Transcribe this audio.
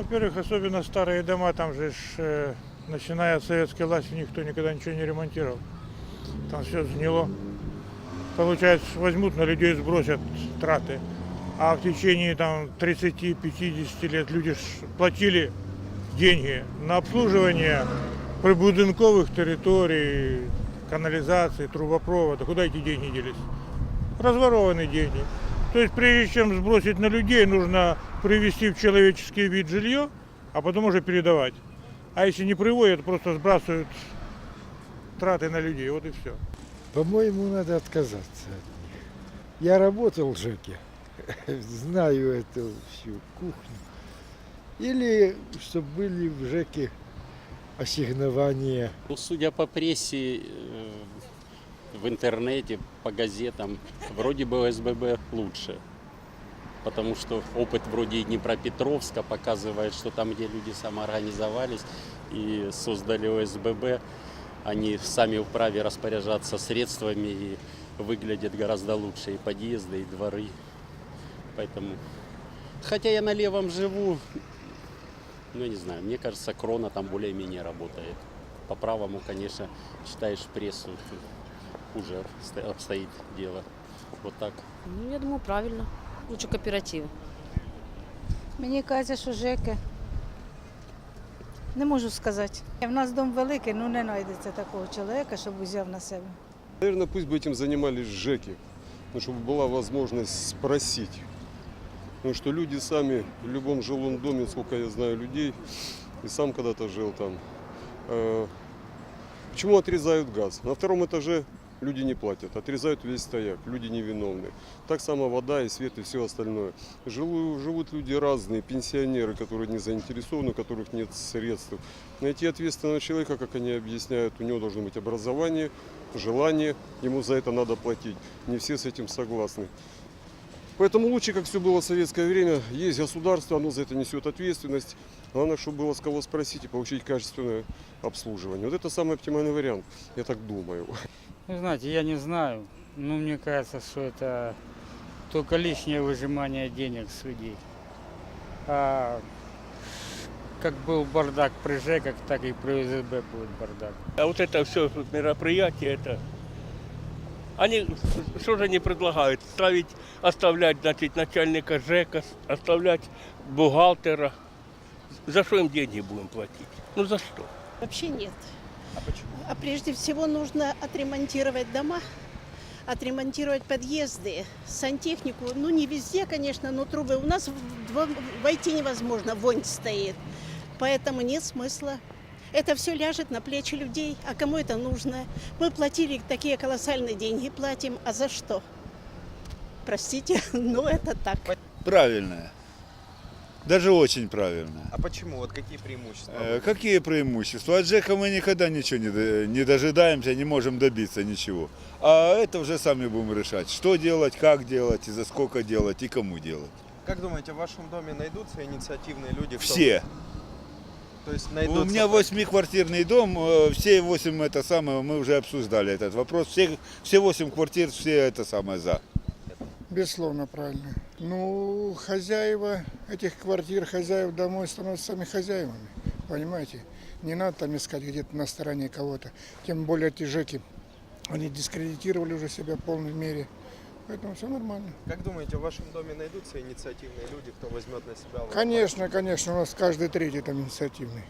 во-первых, особенно старые дома, там же, э, начиная от советской власти, никто никогда ничего не ремонтировал. Там все сгнило. Получается, возьмут на людей, сбросят траты. А в течение там 30-50 лет люди платили деньги на обслуживание прибудинковых территорий, канализации, трубопровода. Куда эти деньги делись? Разворованы деньги. То есть прежде чем сбросить на людей, нужно привести в человеческий вид жилье, а потом уже передавать. А если не приводят, просто сбрасывают траты на людей. Вот и все. По-моему, надо отказаться от них. Я работал в ЖЭКе, знаю эту всю кухню. Или чтобы были в ЖЭКе ассигнования. Ну, судя по прессе, э, в интернете, по газетам, вроде бы ОСББ лучше. Потому что опыт вроде и Днепропетровска показывает, что там, где люди самоорганизовались и создали ОСББ, они сами вправе распоряжаться средствами и выглядят гораздо лучше и подъезды, и дворы. Поэтому, хотя я на левом живу, ну, не знаю, мне кажется, крона там более-менее работает. По правому, конечно, читаешь прессу, хуже сто- обстоит дело. Вот так. Ну, я думаю, правильно. Лучше кооператив. Мені кажеться, що ЖЕКи. Не можу сказати. В нас дом великий, ну не знайдеться такого чоловіка, щоб узяв на себе. Наверное, пусть бы этим занимались ЖЭКи, ну, чтобы была возможность спросить. Потому что люди сами в любом жилом доме, сколько я знаю людей, и сам когда-то жил там, э, почему отрезают газ? На втором этаже люди не платят, отрезают весь стояк, люди невиновны. Так само вода и свет и все остальное. Живу- живут люди разные, пенсионеры, которые не заинтересованы, у которых нет средств. Найти ответственного человека, как они объясняют, у него должно быть образование, желание, ему за это надо платить. Не все с этим согласны. Поэтому лучше, как все было в советское время, есть государство, оно за это несет ответственность. Главное, чтобы было с кого спросить и получить качественное обслуживание. Вот это самый оптимальный вариант, я так думаю. Ну, знаете, я не знаю. Ну, мне кажется, что это только лишнее выжимание денег с людей. А как был бардак при ЖЭКах, так и при ОСБ будет бардак. А вот это все мероприятие, это... Они, что же они предлагают? Ставить, оставлять, значит, начальника ЖЭКа, оставлять бухгалтера. За что им деньги будем платить? Ну за что? Вообще нет. А почему? А прежде всего нужно отремонтировать дома, отремонтировать подъезды, сантехнику. Ну, не везде, конечно, но трубы. У нас войти невозможно, вонь стоит. Поэтому нет смысла. Это все ляжет на плечи людей. А кому это нужно? Мы платили такие колоссальные деньги, платим. А за что? Простите, но это так. Правильная. Даже очень правильная. А почему? Вот какие преимущества? Э, Какие преимущества? От ЖЭКа мы никогда ничего не, не дожидаемся, не можем добиться ничего. А это уже сами будем решать, что делать, как делать, и за сколько делать, и кому делать. Как думаете, в вашем доме найдутся инициативные люди? кто- Все. То есть У найдутся... меня восьмиквартирный дом, э, все восемь это самое, мы уже обсуждали этот вопрос. Все, все восемь квартир, все это самое за. Безусловно, правильно. Ну, хозяева этих квартир, хозяев домой становятся сами хозяевами. Понимаете? Не надо там искать где-то на стороне кого-то. Тем более эти ЖЭКи, они дискредитировали уже себя в полной мере. Поэтому все нормально. Как думаете, в вашем доме найдутся инициативные люди, кто возьмет на себя... Конечно, конечно, у нас каждый третий там инициативный.